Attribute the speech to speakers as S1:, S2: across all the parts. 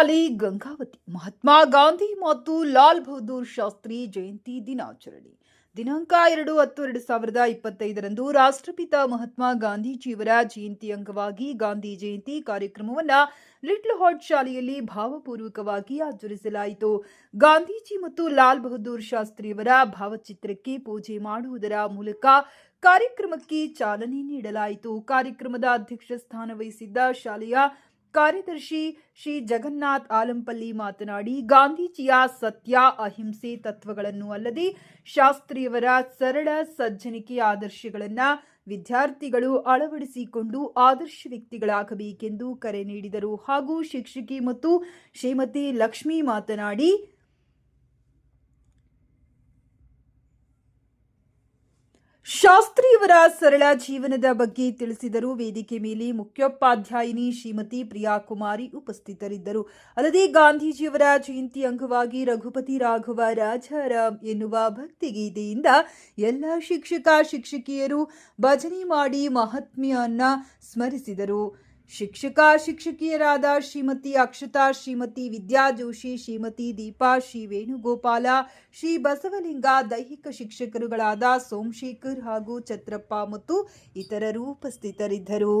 S1: ಗಂಗಾವತಿ, ಮಹಾತ್ಮ ಗಾಂಧಿ ಮತ್ತು ಲಾಲ್ ಬಹದ್ದೂರ್ ಶಾಸ್ತ್ರಿ ಜಯಂತಿ ದಿನಾಚರಣೆ. ದಿನಾಂಕ ಎರಡು ಹತ್ತು ಎರಡು ಸಾವಿರದ ಇಪ್ಪತ್ತೈದರಂದು ರಾಷ್ಟ್ರಪಿತ ಮಹಾತ್ಮ ಗಾಂಧೀಜಿಯವರ ಜಯಂತಿ ಅಂಗವಾಗಿ ಗಾಂಧಿ ಜಯಂತಿ ಕಾರ್ಯಕ್ರಮವನ್ನು ಲಿಟ್ಲ್ ಹಾಟ್ ಶಾಲೆಯಲ್ಲಿ ಭಾವಪೂರ್ವಕವಾಗಿ ಆಚರಿಸಲಾಯಿತು. ಗಾಂಧೀಜಿ ಮತ್ತು ಲಾಲ್ ಬಹದ್ದೂರ್ ಶಾಸ್ತ್ರಿಯವರ ಭಾವಚಿತ್ರಕ್ಕೆ ಪೂಜೆ ಮಾಡುವುದರ ಮೂಲಕ ಕಾರ್ಯಕ್ರಮಕ್ಕೆ ಚಾಲನೆ ನೀಡಲಾಯಿತು. ಕಾರ್ಯಕ್ರಮದ ಅಧ್ಯಕ್ಷ ಸ್ಥಾನ ವಹಿಸಿದ್ದ ಶಾಲೆಯ ಕಾರ್ಯದರ್ಶಿ ಶ್ರೀ ಜಗನ್ನಾಥ್ ಆಲಂಪಲ್ಲಿ ಮಾತನಾಡಿ, ಗಾಂಧೀಜಿಯ ಸತ್ಯ, ಅಹಿಂಸೆ ತತ್ವಗಳನ್ನು ಅಲ್ಲದೆ ಶಾಸ್ತ್ರಿಯವರ ಸರಳ ಸಜ್ಜನಿಕೆ ಆದರ್ಶಗಳನ್ನು ವಿದ್ಯಾರ್ಥಿಗಳು ಅಳವಡಿಸಿಕೊಂಡು ಆದರ್ಶ ವ್ಯಕ್ತಿಗಳಾಗಬೇಕೆಂದು ಕರೆ ನೀಡಿದರು. ಹಾಗೂ ಶಿಕ್ಷಕಿ ಮತ್ತು ಶ್ರೀಮತಿ ಲಕ್ಷ್ಮಿ ಮಾತನಾಡಿ ಶಾಸ್ತ್ರಿಯವರ ಸರಳ ಜೀವನದ ಬಗ್ಗೆ ತಿಳಿಸಿದರು. ವೇದಿಕೆ ಮೇಲೆ ಮುಖ್ಯೋಪಾಧ್ಯಾಯಿನಿ ಶ್ರೀಮತಿ ಪ್ರಿಯಾ ಕುಮಾರಿ ಉಪಸ್ಥಿತರಿದ್ದರು. ಅಲ್ಲದೆ ಗಾಂಧೀಜಿಯವರ ಜಯಂತಿ ಅಂಗವಾಗಿ ರಘುಪತಿ ರಾಘವ ರಾಜಾರಾಮ್ ಎನ್ನುವ ಭಕ್ತಿಗೀತೆಯಿಂದ ಎಲ್ಲ ಶಿಕ್ಷಕ, ಶಿಕ್ಷಕಿಯರು ಭಜನೆ ಮಾಡಿ ಮಹಾತ್ಮೆಯನ್ನ ಸ್ಮರಿಸಿದರು. ಶಿಕ್ಷಕ ಶಿಕ್ಷಕಿಯರಾದ ಶ್ರೀಮತಿ ಅಕ್ಷತಾ, ಶ್ರೀಮತಿ ವಿದ್ಯಾ ಜೋಶಿ, ಶ್ರೀಮತಿ ದೀಪಾ, ಶ್ರೀ ವೇಣುಗೋಪಾಲ, ಶ್ರೀ ಬಸವಲಿಂಗ ದೈಹಿಕ ಶಿಕ್ಷಕರುಗಳಾದ ಸೋಮಶೇಖರ್ ಹಾಗೂ ಛತ್ರಪ್ಪ ಮತ್ತು ಇತರರು ಉಪಸ್ಥಿತರಿದ್ದರು.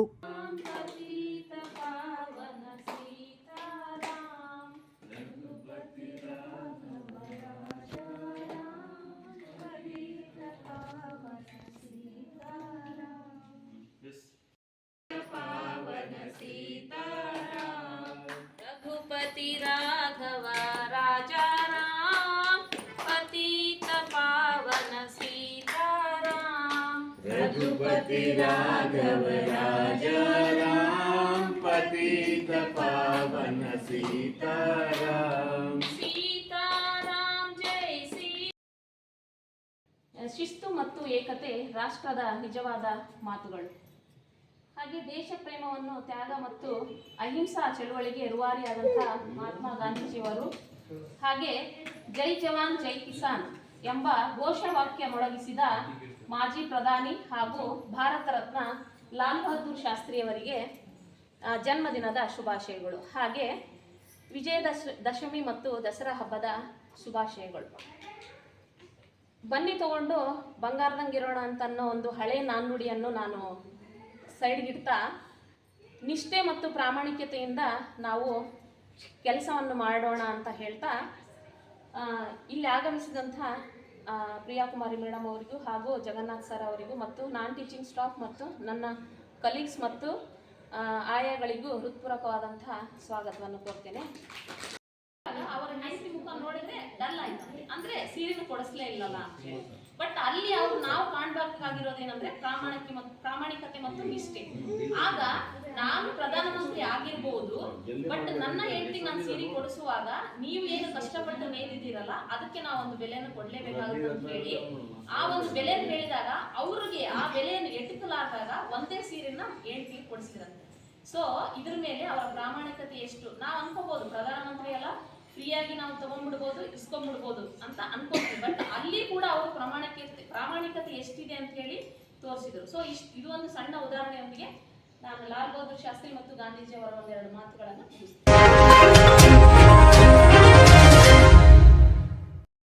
S2: रघुपति राघव राजा राम पतित पावन सीताराम ಸೀತಾರಾಮ್ ಜೈ ಶ್ರೀ ಶಿಸ್ತು ಮತ್ತು ಏಕತೆ ರಾಷ್ಟ್ರದ ನಿಜವಾದ ಮಾತುಗಳು ಹಾಗೆ ದೇಶ ಪ್ರೇಮವನ್ನು ತ್ಯಾಗ ಮತ್ತು ಅಹಿಂಸಾ ಚಳವಳಿಗೆ ರೂವಾರಿಯಾದಂಥ ಮಹಾತ್ಮ ಗಾಂಧೀಜಿಯವರು ಹಾಗೆ ಜೈ ಜವಾನ್ ಜೈ ಕಿಸಾನ್ ಎಂಬ ಘೋಷವಾಕ್ಯ ಮೊಳಗಿಸಿದ ಮಾಜಿ ಪ್ರಧಾನಿ ಹಾಗೂ ಭಾರತ ರತ್ನ ಲಾಲ್ ಬಹದ್ದೂರ್ ಶಾಸ್ತ್ರಿಯವರಿಗೆ ಜನ್ಮದಿನದ ಶುಭಾಶಯಗಳು. ಹಾಗೆ ವಿಜಯದಶ, ದಶಮಿ ಮತ್ತು ದಸರಾ ಹಬ್ಬದ ಶುಭಾಶಯಗಳು. ಬನ್ನಿ ತಗೊಂಡು ಬಂಗಾರದಂಗಿರೋಣ ಅಂತ ಅನ್ನೋ ಒಂದು ಹಳೆ ನಾಣ್ಣುಡಿಯನ್ನು ನಾನು ಸೈಡ್ಗಿಡ್ತಾ, ನಿಷ್ಠೆ ಮತ್ತು ಪ್ರಾಮಾಣಿಕತೆಯಿಂದ ನಾವು ಕೆಲಸವನ್ನು ಮಾಡೋಣ ಅಂತ ಹೇಳ್ತಾ ಇಲ್ಲಿ ಆಗಮಿಸಿದಂಥ ಪ್ರಿಯಾಕುಮಾರಿ ಪ್ರಿಯಾ ಕುಮಾರಿ ಮೇಡಮ್ ಅವರಿಗೂ ಹಾಗೂ ಜಗನ್ನಾಥ್ ಸರ್ ಅವರಿಗೂ ಮತ್ತು ನಾನ್ ಟೀಚಿಂಗ್ ಸ್ಟಾಫ್ ಮತ್ತು ನನ್ನ ಕಲೀಗ್ಸ್ ಮತ್ತು ಆಯಗಳಿಗೂ ಹೃತ್ಪೂರ್ವಕವಾದಂತಹ ಸ್ವಾಗತವನ್ನು ಕೋರ್ತೇನೆ. ಅವರ ನೈಸಿ ಮುಖ ನೋಡಿದ್ರೆ ಡಲ್ ಆಯ್ತು. ಅಂದ್ರೆ ಸೀರೆನು ಕೊಡಿಸ್ಲೇ ಇಲ್ಲಲ್ಲ ಬಟ್ ಅಲ್ಲಿ ಅವ್ರು ನಾವು ಕಾಣ್ಬೇಕಾಗಿರೋದೇನಂದ್ರೆ ಪ್ರಾಮಾಣಿಕ ಪ್ರಾಮಾಣಿಕತೆ ಮತ್ತು ನಿಷ್ಠೆ. ಆಗ ನಾನು ಪ್ರಧಾನಮಂತ್ರಿ ಆಗಿರ್ಬೋದು ಬಟ್ ನನ್ನ ಹೆಂಡತಿ ನಾನು ಸೀರೆ ಕೊಡಿಸುವಾಗ ನೀವು ಏನು ಕಷ್ಟಪಟ್ಟು ನೇದಿದ್ದೀರಲ್ಲ ಅದಕ್ಕೆ ನಾವು ಒಂದು ಬೆಲೆಯನ್ನು ಕೊಡ್ಲೇಬೇಕಾಗುತ್ತೆ ಅಂತ ಹೇಳಿ ಆ ಒಂದು ಬೆಲೆಯನ್ನು ಹೇಳಿದಾಗ ಅವ್ರಿಗೆ ಆ ಬೆಲೆಯನ್ನು ಎಟುಕಲಾದಾಗ ಒಂದೇ ಸೀರೆನ ಹೆಂಡತಿ ಕೊಡಿಸಿರಂತೆ ಸೊ ಇದ್ರ ಮೇಲೆ ಅವರ ಪ್ರಾಮಾಣಿಕತೆ ಎಷ್ಟು? ನಾವು ಅನ್ಕೋಬಹುದು ಪ್ರಧಾನಮಂತ್ರಿ ಎಲ್ಲ ಫ್ರೀಯಾಗಿ ನಾವು ತಗೊಂಡ್ಬಿಡ್ಬೋದು, ಇಸ್ಕೊಂಡ್ಬಿಡ್ಬೋದು ಅಂತ ಅನ್ಕೋತೀವಿ ಬಟ್ ಅಲ್ಲಿ ಕೂಡ ಅವರು ಪ್ರಾಮಾಣಿಕತೆ ಪ್ರಾಮಾಣಿಕತೆ ಎಷ್ಟಿದೆ ಅಂತ ಹೇಳಿ ತೋರಿಸಿದ್ರು. ಸೊ ಇಷ್ಟು, ಇದು ಒಂದು ಸಣ್ಣ ಉದಾಹರಣೆಯೊಂದಿಗೆ ನಾನು ಲಾಲ್ ಬಹದ್ದೂರ್ ಶಾಸ್ತ್ರಿ ಮತ್ತು ಗಾಂಧೀಜಿ ಅವರ ಒಂದೆರಡು ಮಾತುಗಳನ್ನು ಮುಗಿಸ್ತೇನೆ.